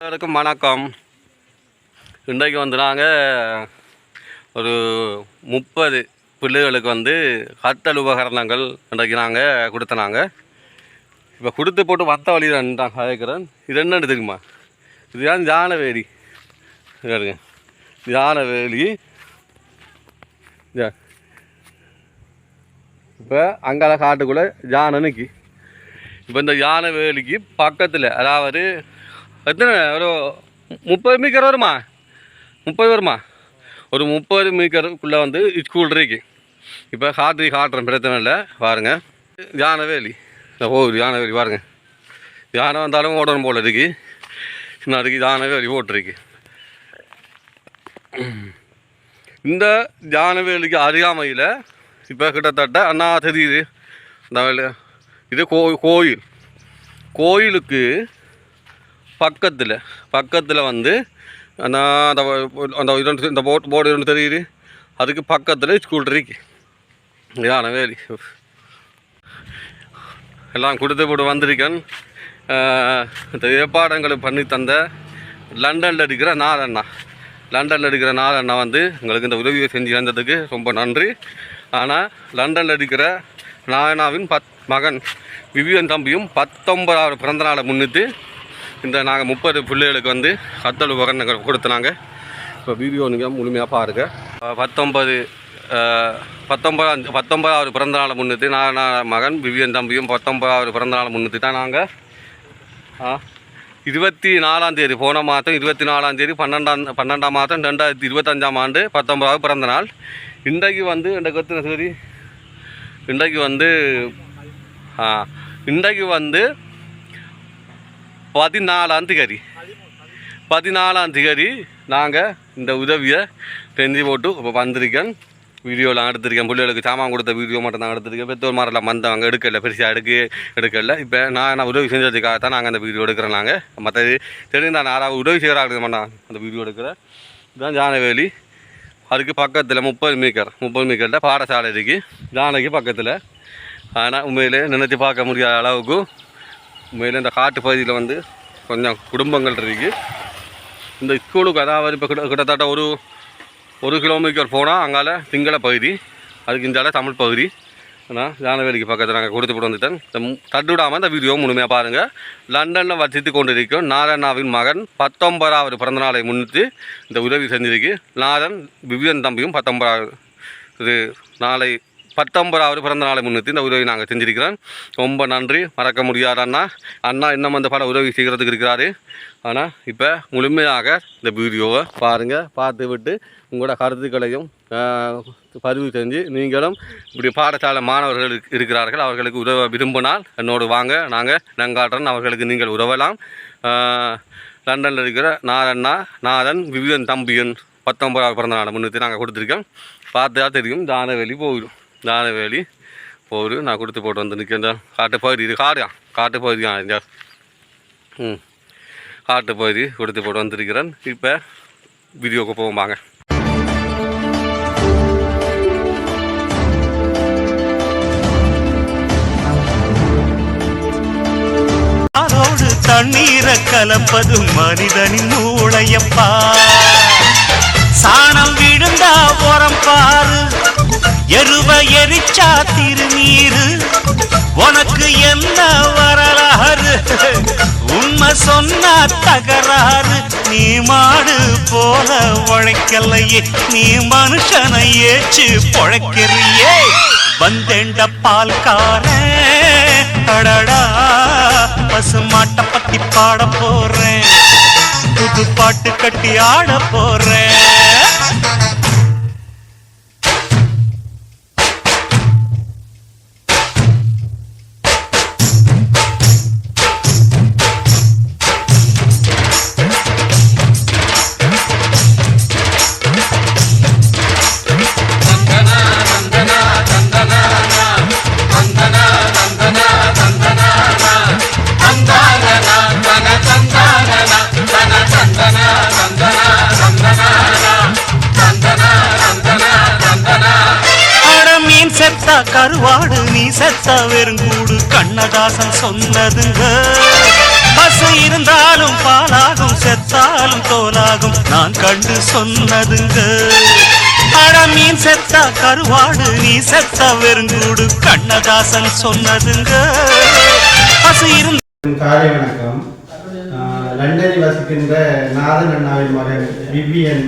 எல்லாருக்கும் வணக்கம். இன்றைக்கு வந்து நாங்கள் ஒரு முப்பது பிள்ளைகளுக்கு வந்து கத்தல் உபகரணங்கள் இன்றைக்கு நாங்கள் கொடுத்தனாங்க இப்போ கொடுத்து போட்டு வத்த வழி நான் கேட்குறேன் இது என்னென்னு தெரியுமா? இதுதான் ஜானவேலி பாருங்க. ஜானவேலி இப்போ அங்கால காட்டுக்குள்ளே ஜானனுக்கு இப்போ இந்த யானை வேலிக்கு பக்கத்தில் அதாவது எத்தனை? ஒரு முப்பது மீட்டர் வருமா? முப்பது வருமா? ஒரு முப்பது மீட்டருக்குள்ளே வந்து ஸ்கூல் இருக்கு. இப்போ ஹாட்ரி காட்டுறேன் பிரச்சனை இல்லை. பாருங்கள் யானை ஓ இந்த பாருங்கள் யானை வந்தாலும் ஓடணும் போல இருக்கு. அதுக்கு யானை ஓட்டுருக்கு இந்த யானை அருகாமையில் இப்போ கிட்டத்தட்ட அண்ணா தெரியுது. இந்த வேலை இது கோ கோயில். கோயிலுக்கு பக்கத்தில் பக்கத்தில் வந்து அந்த அந்த அந்த இரண்டு இந்த போட் போர்டு இரண்டு தெரியுது. அதுக்கு பக்கத்தில் ஸ்கூல் இருக்கு. இதான வேலி. எல்லாம் கொடுத்து போட்டு வந்திருக்கேன். இந்த ஏற்பாடுகளை பண்ணி தந்த லண்டனில் இருக்கிற நாலண்ணா லண்டனில் இருக்கிற நாலண்ணா வந்து எங்களுக்கு இந்த உதவியை செஞ்சு தந்ததுக்கு ரொம்ப நன்றி. ஆனால் லண்டனில் இருக்கிற நாயனாவின் பத் மகன் விவியன் தம்பியும் பத்தொன்பதாவது பிறந்த நாளை முன்னிட்டு இந்த நாங்கள் முப்பது பிள்ளைகளுக்கு வந்து கத்தல் உபகரணங்கள் கொடுத்தனாங்க. இப்போ வீடியோ நீங்கள் முழுமையாக பாருங்க. பத்தொம்பது பத்தொன்பது பத்தொன்பதாம் பத்தொன்பதாவது பிறந்த நாள் முன்னிட்டு நான் நான் மகன் விவியன் தம்பியும் பத்தொன்பதாவது பிறந்த நாள் முன்னிட்டு தான் நாங்கள் இருபத்தி நாலாம் தேதி போன மாதம் இருபத்தி நாலாம் தேதி பன்னெண்டாம் பன்னெண்டாம் மாதம் ரெண்டாயிரத்தி இருபத்தஞ்சாம் ஆண்டு பத்தொன்பதாவது பிறந்த நாள் இன்றைக்கு வந்து இன்றைக்கு எத்தனை சரி இன்றைக்கு வந்து இன்றைக்கு வந்து பதினாலாம் திகதி பதினாலாம் திகதி நாங்கள் இந்த உதவியை செஞ்சு போட்டு இப்போ வந்திருக்கேன். வீடியோலாம் எடுத்திருக்கேன். பிள்ளைகளுக்கு சாமான் கொடுத்த வீடியோ மட்டும் தான் எடுத்திருக்கேன். பெற்றோர் மாதிரிலாம் வந்தவங்க எடுக்கல பெருசாக எடுக்க எடுக்கல. இப்போ நான் நான் உதவி செஞ்சதுக்காக தான் நாங்கள் அந்த வீடியோ எடுக்கிறோம் நாங்கள் மற்றது தெரிஞ்சு நான் யாராவது உதவி செய்கிறாங்க மாட்டான் அந்த வீடியோ எடுக்கிறேன் இதுதான் ஜானவேலி. அதுக்கு பக்கத்தில் முப்பது மீக்கர் முப்பது மீக்கரில் பாடசாலை இருக்குது ஜானகி பக்கத்தில். ஆனால் உண்மையிலே நினைச்சு பார்க்க முடியாத அளவுக்கு உண்மையிலே இந்த காட்டு பகுதியில் வந்து கொஞ்சம் குடும்பங்கள் இருக்குது இந்த ஸ்கூலுக்கு அதாவது இப்போ கிட்ட கிட்டத்தட்ட ஒரு ஒரு கிலோமீட்டர் போனால் அங்கால சிங்கள பகுதி. அதுக்கு இந்த தமிழ் பகுதி. ஆனால் ஜானவேலிக்கு பக்கத்தில் நாங்கள் கொடுத்து போட்டு வந்துட்டேன். இந்த மு- தட்டு விடாமல் இந்த வீடியோ முழுமையாக பாருங்கள் லண்டனில் வசித்து கொண்டிருக்கும் நாராயணாவின் மகன் பத்தொன்பதாவது பிறந்தநாளை முன்னிட்டு இந்த உதவி செஞ்சிருக்கு. நாரன் விவியன் தம்பியும் பத்தொன்பதாவது இது நாளை பத்தொன்பதாவது பிறந்த நாளை முன்னிட்டு இந்த உதவி நாங்கள் செஞ்சுருக்கிறோம். ரொம்ப நன்றி. மறக்க முடியாத அண்ணா. அண்ணா இன்னும் அந்த பல உதவி செய்கிறதுக்கு இருக்கிறாரு? ஆனால் இப்போ முழுமையாக இந்த வீடியோவை பாருங்கள் பார்த்து விட்டு உங்களோட கருத்துக்களையும் பதிவு செஞ்சு நீங்களும் இப்படி பாடசாலை மாணவர்கள் இருக்கிறார்கள். அவர்களுக்கு உதவ விரும்பினால் என்னோடு வாங்க. நாங்கள் நங்காட்டுறன் அவர்களுக்கு நீங்கள் உதவலாம். லண்டனில் இருக்கிற நாரண்ணா நாதன் விவியன் தம்பியன் பத்தொன்பதாவது பிறந்த நாளை முன்னிட்டு நாங்கள் கொடுத்துருக்கோம். பார்த்தா தெரியும். தானவெளி போயிடும். தானவேலி போர் நான் கொடுத்து போட்டு வந்து நிற்கிறேன் காட்டு பகுதி இது காடியா காட்டு பகுதியா இந்த. ம். காட்டு பகுதி கொடுத்து போட்டு வந்திருக்கிறேன். இப்போ வீடியோக்கு போவோம் வாங்க. தண்ணீரை கலப்பது மனிதனின் மூளையப்பா. சாணம் விழுந்தா உரம் பாரு. எருவ எரிச்சா திருநீரு. உனக்கு என்ன வரலாறு? உண்மை சொன்னா தகராறு. நீ மாடு போல உழைக்கலையே நீ மனுஷனை ஏச்சு பொழைக்கிறியே. வந்தேண்ட பால்கார அடடா பசுமாட்டை பத்தி பாட போறேன். புது பாட்டு கட்டி ஆட போறேன். செத்தா கருவாடு நீ செத்தா வெறுங்கூடு. கண்ணதாசன் சொன்னதுங்க. பசு இருந்தாலும் பாலாகும் செத்தாலும் தோலாகும். நான் கண்டு சொன்னதுங்க. அட மீன் செத்தா கருவாடு நீ செத்தா வெறுங்கூடு. கண்ணதாசன் சொன்னதுங்க. பசு இருந்த காலை வணக்கம். லண்டனில் வசிக்கின்ற நாதன் அண்ணாவின் மகன் விவியன்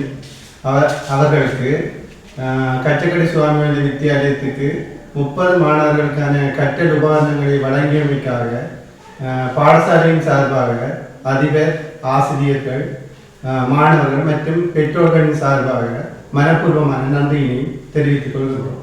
அவர் அவர்களுக்கு கச்சக்கடை சுவாமிகள் வித்தியாலயத்துக்கு முப்பது மாணவர்களுக்கான கற்றல் உபகரணங்களை வழங்கியமைக்காக பாடசாலையின் சார்பாக அதிபர் ஆசிரியர்கள் மாணவர்கள் மற்றும் பெற்றோர்களின் சார்பாக மனப்பூர்வமான நன்றியினை தெரிவித்துக் கொள்கிறோம்.